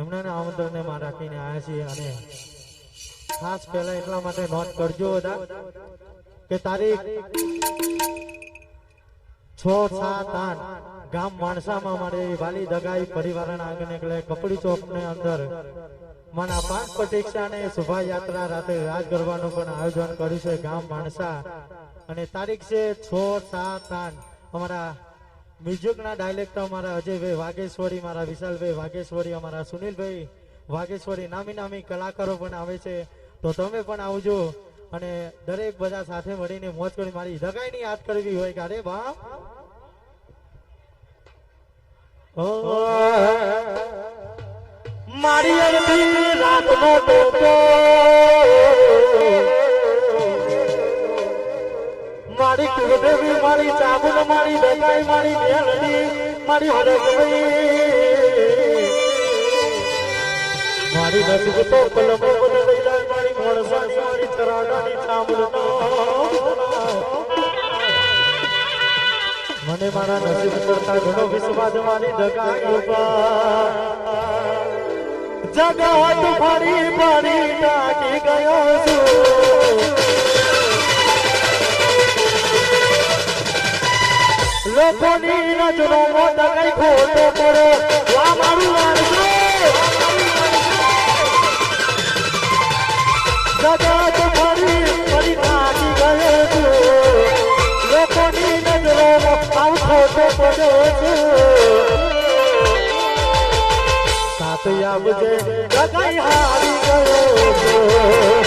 એમના આમંત્રણને માં રાખીને આવ્યા છીએ અને ખાસ પહેલા એટલા માટે નોંધ કરજો બધા કે તારીખ છ સાત આઠ ગામ માણસામાં મારે વાલી દગાઈ પરિવારના આંગણે એટલે કપડી ચોક ને અંદર મારા પાંચ પ્રતિક્ષા અને શોભાયાત્રા રાતે રાજ ગરબાનું પણ આયોજન કર્યું છે ગામ માણસા. અને તારીખ છે છ સાત આઠ. અમારા મ્યુઝિકના ડાયલેક્ટર અમારા અજયભાઈ વાઘેશ્વરી, મારા વિશાલભાઈ વાઘેશ્વરી, અમારા સુનિલભાઈ વાઘેશ્વરી, નામી નામી કલાકારો પણ આવે છે. તો તમે પણ આવજો અને દરેક બધા સાથે મળીને મોજ કરી મારી દગાઈની યાદ કરવી હોય કે અરે બા મારી રાત મારી કુળદેવી મારી ચાબુલ મારી દગાઈ મારી મેલડી, મારી હરગવી મારી નસીબ તો કલમો બને લઈ જાય, મારી મોણસાની મારી ચરાડાની ચાબુલ મને મારા નસીબ કરતા ઘણો વિશ્વાસ, મારી દગાઈ ઉપર. જગત ફરી ફરી લોકોની નજરોમાં દગાઈ ખોટો પડો. વા મારું વારસો જગત ફરી ફરી ટાકી ગયો છું. લોકોની નજરોમાં આવ ખોટો પડ્યો છું. સાત આવજે દગાઈ હારી ગયો છું.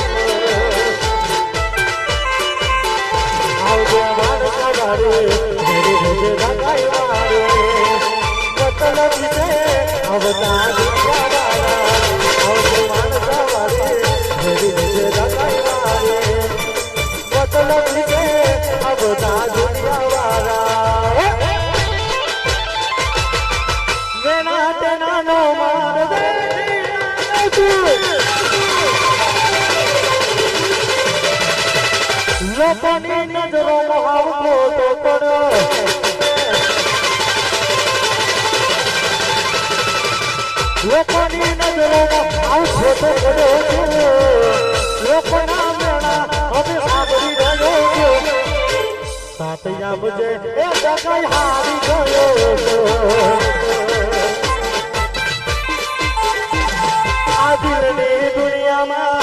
લોકોની નજરો મહાવ તો પડ્યો લોકોની નજરોમાં લોકોના મેળા હવે સાંભળી રહ્યો છું. સાતયા બજે એ જગાઈ હારી ગયો દિલની દુનિયામાં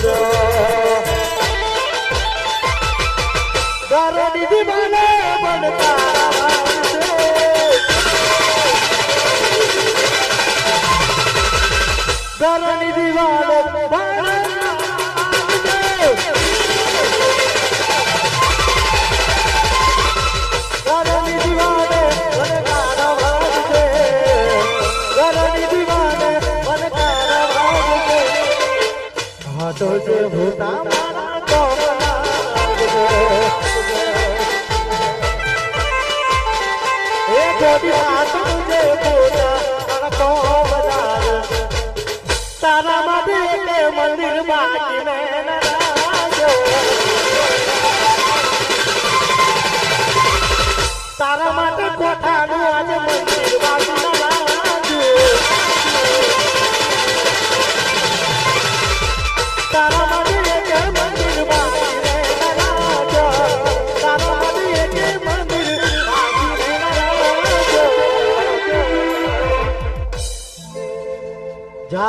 તુજે ભૂતા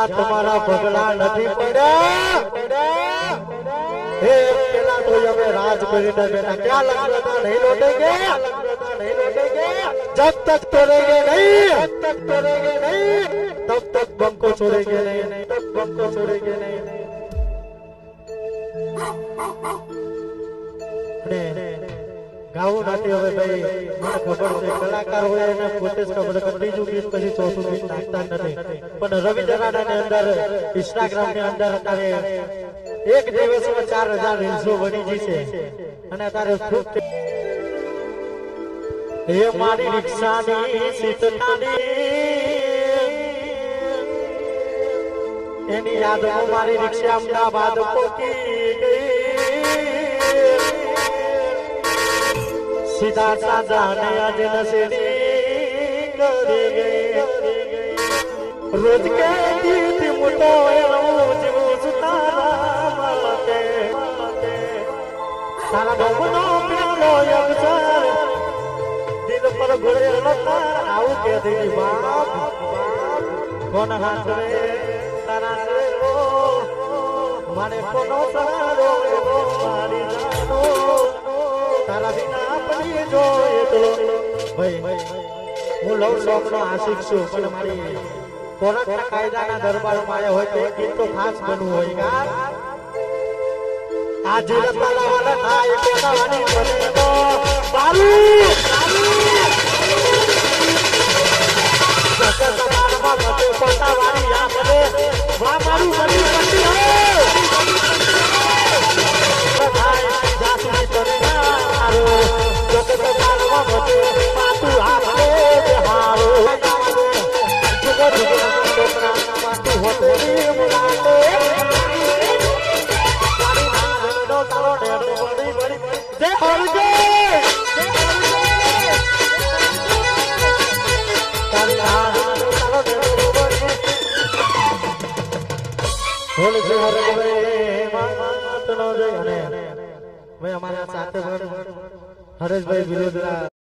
જ્યાં તમારા પગલા નથી પડ્યા? હે, પેલા તો અમે રાજ કરીને બેઠા. ક્યાં લગતા નહીં લોટેંગે નહીં જબ તક તોડેંગે નહીં. જબ તક તોડેંગે નહીં. તબ તક બંકો છોડેંગે નહીં. તબ બંકો છોડેંગે નહીં. ને ગાવું નથી હવે ભાઈ, મને ખબર છે, કલાકાર હોય એને પોતે જ ખબર છે ત્રીજું ગીત પછી ચોથું ગીત નાખતા નથી. પણ રવિ ની અંદર ઇન્સ્ટાગ્રામની અંદર અત્યારે એક દિવસમાં ચાર હજાર રીલ્સો બની જશે અને અત્યારે ખૂબ હે મારી રિક્ષાની સીતતાની એની યાદમાં મારી રિક્ષા અમદાવાદ પોકી ગઈ. સીધા સાધા ને આજ નસેડી કરી ગઈ. રોજ કે દીત મોટો એનું જીવો સુતારા તારા માટે તારા બાબુનો પેલો અવસર દિલ પર ઘોડેલો તાર આવું કે દી બાપ, કોણ હાથ રે તારા રે ઓ મને કોનો સહારો એવો મારી જાનો તારા વિના પડી જો એટલો ભાઈ, હું લવ સોંગ નો આશિક છું, પણ મારી કોરટના કાયદાના દરબારમાં આવ્યા હોય તો એક તો ખાસ બનવું હોય. કા આજે રતલાવાલા થાય પોતાવાની બને તો અમારા સાથે હરેશભાઈ